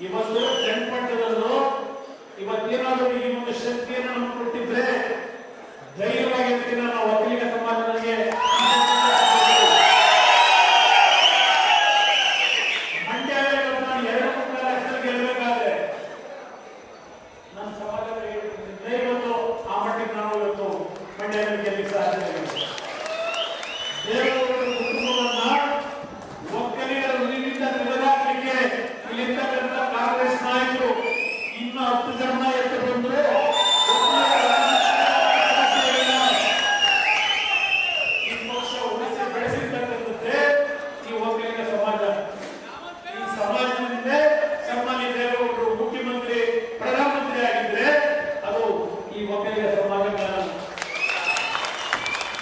ಇವತ್ತು ಟೆಂಟ್ ಮಟ್ಟದಲ್ಲೂ ಇವತ್ತೇನಾದರೂ ಈ ಒಂದು ಶಕ್ತಿಯನ್ನು ನಮ್ಗೆ ಕೊಟ್ಟಿದ್ರೆ ಧೈರ್ಯವಾಗಿ ಸಮಾಜ. ಈ ಸಮಾಜದಿಂದ ಸನ್ಮಾನ್ಯ ಒಬ್ಬರು ಮುಖ್ಯಮಂತ್ರಿ, ಪ್ರಧಾನಮಂತ್ರಿ ಆಗಿದ್ರೆ ಅದು ಈ ಒಕ್ಕಲಿಗ ಸಮಾಜ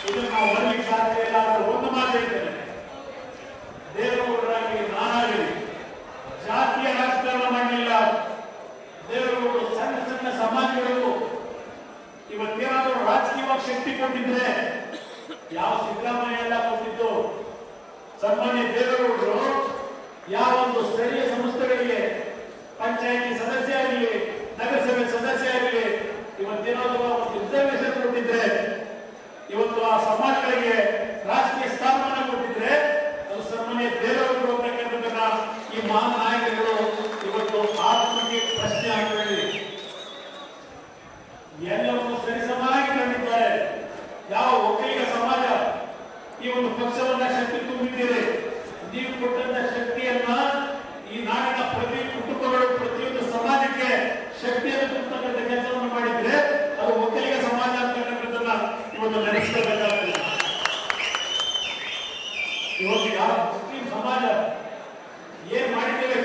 ಇದು ನಾವು ಬರಲಿಕ್ಕೆ ಸಾಧ್ಯ ಇಲ್ಲ ಒಂದು ಮಾತು ಹೇಳ್ತೇನೆ. ದೇವೇಗೌಡರಾಗಿ ನಾನಾಗಲಿ, ಜಾತಿಯ ರಾಜಕಾರಣ ಮಾಡಲಿಲ್ಲ. ದೇವೇಗೌಡರು ಸಣ್ಣ ಸಣ್ಣ ಸಮಾಜಗಳು ಇವತ್ತೇನಾದರೂ ರಾಜಕೀಯವಾಗಿ ಶಕ್ತಿ ಕೊಟ್ಟಿದ್ರೆ ಯಾವ ಸಿದ್ದರಾಮಯ್ಯ ಎಲ್ಲ ಕೊಟ್ಟಿದ್ದ ಸನ್ಮಾನ್ಯ ದೇವೇಗೌಡರು, ಯಾವ ಒಂದು ಸ್ಥಳೀಯ ಸಂಸ್ಥೆಗಳಿಗೆ, ಪಂಚಾಯತಿ ಸದಸ್ಯ ಆಗಲಿ, ನಗರಸಭೆ ಸದಸ್ಯ ಆಗಲಿ, ಇವತ್ತೇನಾದರೂ ಒಂದು ರಿಸರ್ವೇಶನ್ ಕೊಟ್ಟಿದ್ರೆ, ಇವತ್ತು ಆ ಸಮಾಜಗಳಿಗೆ ರಾಜಕೀಯ ಸ್ಥಾನಮಾನ ಕೊಟ್ಟಿದ್ರೆ, ಅದು ಸನ್ಮಾನ್ಯ ದೇವೇಗೌಡರು ಅಂತಕ್ಕಂಥದ್ದನ್ನ ಈ ಮಹಾನ್ ನಾಯಕರುಗಳು ಇವತ್ತು ಆತ್ಮಕ್ಕೆ ಪ್ರಶ್ನೆ ಆಗ್ತದೆ ಎಲ್ಲವನ್ನು ಸರಿಸಮಾಗಿ ಕಂಡಿದ್ದಾರೆ. ಯಾವ ಒಕ್ಕಲಿಗ ಸಮಾಜ ಈ ಒಂದು ಪಕ್ಷವನ್ನ ಕೊಟ್ಟಿದ್ದೀರಿ ನೀವು ಕೊಟ್ಟಂತ ಶಕ್ತಿಯನ್ನ ಈ ನಾಡಿನ ಪ್ರತಿ ಕುಟುಂಬಗಳು, ಪ್ರತಿಯೊಂದು ಸಮಾಜಕ್ಕೆ ಶಕ್ತಿಯನ್ನು ತುಂಬತಕ್ಕಂಥ ಕೆಲಸವನ್ನು ಮಾಡಿದ್ರೆ ಅದು ಒಕ್ಕಲಿಗ ಸಮಾಜ ಅಂತಕ್ಕಂಥದ್ದನ್ನ ಇವತ್ತು ನಡೆಸಬೇಕಾಗ್ತದೆ ಇವತ್ತು ಯಾವ ಮುಸ್ಲಿಂ ಸಮಾಜ ಏನ್ ಮಾಡಿದ್ದೇವೆ